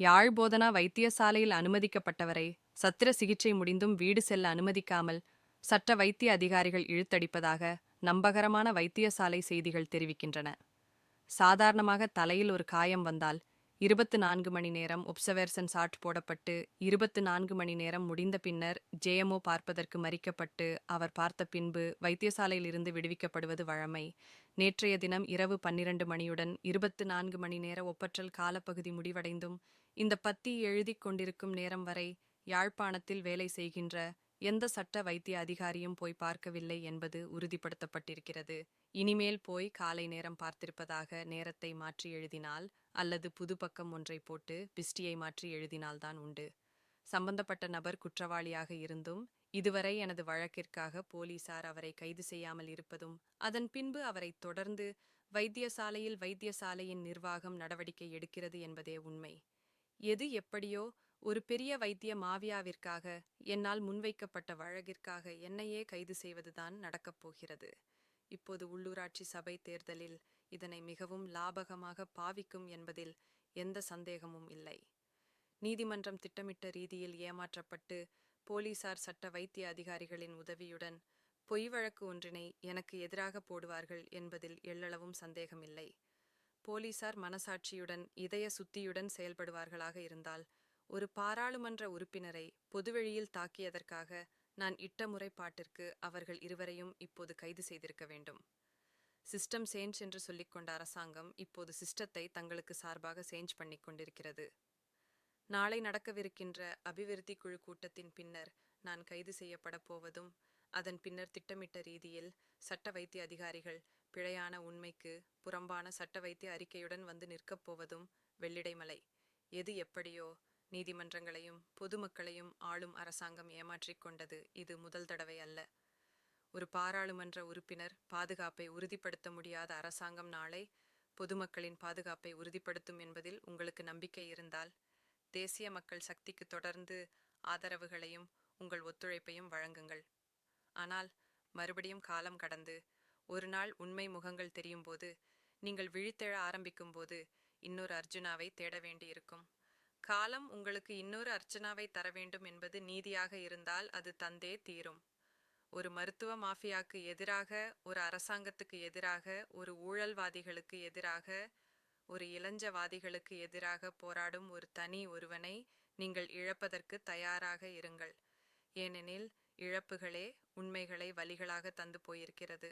யாழ் போதனா வைத்தியசாலையில் அனுமதிக்கப்பட்டவரை சத்திர சிகிச்சை முடிந்தும் வீடு செல்ல அனுமதிக்காமல் சட்ட வைத்திய அதிகாரிகள் இழுத்தடிப்பதாக நம்பகரமான வைத்தியசாலை செய்திகள் தெரிவிக்கின்றன. சாதாரணமாக தலையில் ஒரு காயம் வந்தால் இருபத்து நான்கு மணி நேரம் ஒப்சவேர்சன் சாட் போடப்பட்டு இருபத்து நான்கு மணி நேரம் முடிந்த பின்னர் ஜேஎம்ஓ பார்ப்பதற்கு மறிக்கப்பட்டு அவர் பார்த்த பின்பு வைத்தியசாலையிலிருந்து விடுவிக்கப்படுவது வழமை. நேற்றைய தினம் இரவு பன்னிரண்டு மணியுடன் இருபத்து நான்கு மணி நேர ஒப்பற்றல் காலப்பகுதி முடிவடைந்தும் இந்த பத்தி எழுதிக் கொண்டிருக்கும் நேரம் வரை யாழ்ப்பாணத்தில் வேலை செய்கின்ற எந்த சட்ட வைத்திய அதிகாரியும் போய் பார்க்கவில்லை என்பது உறுதிப்படுத்தப்பட்டிருக்கிறது. இனிமேல் போய் காலை நேரம் பார்த்திருப்பதாக நேரத்தை மாற்றி எழுதினால் அல்லது புது பக்கம் ஒன்றை போட்டு பிஸ்டியை மாற்றி எழுதினால்தான் உண்டு. சம்பந்தப்பட்ட நபர் குற்றவாளியாக இருந்தும் இதுவரை எனது வழக்கிற்காக போலீசார் அவரை கைது செய்யாமல் இருப்பதும் அதன் பின்பு அவரை தொடர்ந்து வைத்தியசாலையில் வைத்தியசாலையின் நிர்வாகம் நடவடிக்கை எடுக்கிறது என்பதே உண்மை. எது எப்படியோ ஒரு பெரிய வைத்திய மாவியாவிற்காக என்னால் முன்வைக்கப்பட்ட வழக்கிற்காக என்னையே கைது செய்வதுதான் நடக்கப் போகிறது இப்போது உள்ளூராட்சி சபை தேர்தலில் இதனை மிகவும் லாபகமாக பாவிக்கும் என்பதில் எந்த சந்தேகமும் இல்லை. நீதிமன்றம் திட்டமிட்ட ரீதியில் ஏமாற்றப்பட்டு போலீசார் சட்ட வைத்திய அதிகாரிகளின் உதவியுடன் பொய் வழக்கு ஒன்றினை எனக்கு எதிராக போடுவார்கள் என்பதில் எள்ளளவும் சந்தேகமில்லை போலீசார் மனசாட்சியுடன் இதய சுத்தியுடன் செயல்படுவார்களாக இருந்தால் ஒரு பாராளுமன்ற உறுப்பினரை பொதுவெளியில் தாக்கியதற்காக நான் இட்ட முறைப்பாட்டிற்கு அவர்கள் இருவரையும் இப்போது கைது செய்திருக்க வேண்டும். சிஸ்டம் சேஞ்ச் என்று சொல்லிக்கொண்ட அரசாங்கம் இப்போது சிஸ்டத்தை தங்களுக்கு சார்பாக சேஞ்ச் பண்ணிக் கொண்டிருக்கிறது. நாளை நடக்கவிருக்கின்ற அபிவிருத்தி குழு கூட்டத்தின் பின்னர் நான் கைது செய்யப்பட போவதும் அதன் பின்னர் திட்டமிட்ட ரீதியில் சட்ட வைத்திய அதிகாரிகள் பிழையான உண்மைக்கு புறம்பான சட்ட வைத்திய அறிக்கையுடன் வந்து நிற்கப் போவதும் வெள்ளிடைமலை. எது எப்படியோ நீதிமன்றங்களையும் பொதுமக்களையும் ஆளும் அரசாங்கம் ஏமாற்றிக் கொண்டது இது முதல் தடவை அல்ல. ஒரு பாராளுமன்ற உறுப்பினர் பாதுகாப்பை உறுதிப்படுத்த முடியாத அரசாங்கம் நாளை பொதுமக்களின் பாதுகாப்பை உறுதிப்படுத்தும் என்பதில் உங்களுக்கு நம்பிக்கை இருந்தால் தேசிய மக்கள் சக்திக்கு தொடர்ந்து ஆதரவுகளையும் உங்கள் ஒத்துழைப்பையும் வழங்குங்கள். ஆனால் மறுபடியும் காலம் கடந்து ஒரு நாள் உண்மை முகங்கள் தெரியும்போது நீங்கள் விழித்தெழ ஆரம்பிக்கும்போது இன்னொரு அர்ஜுனாவை தேட வேண்டியிருக்கும். காலம் உங்களுக்கு இன்னொரு அர்ச்சனாவை தர வேண்டும் என்பது நீதியாக இருந்தால் அது தந்தே தீரும். ஒரு மருத்துவ மாஃபியாக்கு எதிராக ஒரு அரசாங்கத்துக்கு எதிராக ஒரு ஊழல்வாதிகளுக்கு எதிராக ஒரு இளஞ்சவாதிகளுக்கு எதிராக போராடும் ஒரு தனி ஒருவனை நீங்கள் இழப்பதற்கு தயாராக இருங்கள். ஏனெனில் இழப்புகளே உண்மைகளை வழிகளாக தந்து போயிருக்கிறது.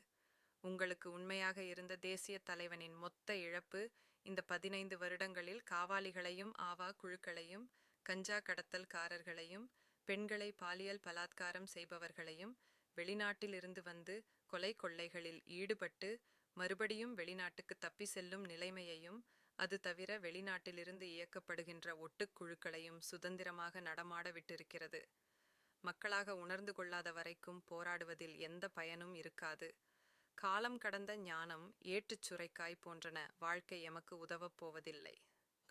உங்களுக்கு உண்மையாக இருந்த தேசிய தலைவனின் மொத்த இழப்பு இந்த பதினைந்து வருடங்களில் காவாலிகளையும் ஆவா குழுக்களையும் கஞ்சா கடத்தல்காரர்களையும் பெண்களை பாலியல் பலாத்காரம் செய்பவர்களையும் வெளிநாட்டிலிருந்து வந்து கொலை கொள்ளைகளில் ஈடுபட்டு மறுபடியும் வெளிநாட்டுக்கு தப்பி செல்லும் நிலைமையையும் அது தவிர வெளிநாட்டிலிருந்து இயக்கப்படுகின்ற ஒட்டுக்குழுக்களையும் சுதந்திரமாக நடமாட விட்டிருக்கிறது. மக்களாக உணர்ந்து கொள்ளாத வரைக்கும் போராடுவதில் எந்த பயனும் இருக்காது. காலம் கடந்த ஞானம் ஏற்றுச் சுரைக்காய் போன்றன வாழ்க்கை எமக்கு உதவப் போவதில்லை.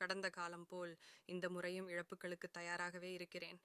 கடந்த காலம் போல் இந்த முறையும் இழப்புகளுக்கு தயாராகவே இருக்கிறேன்.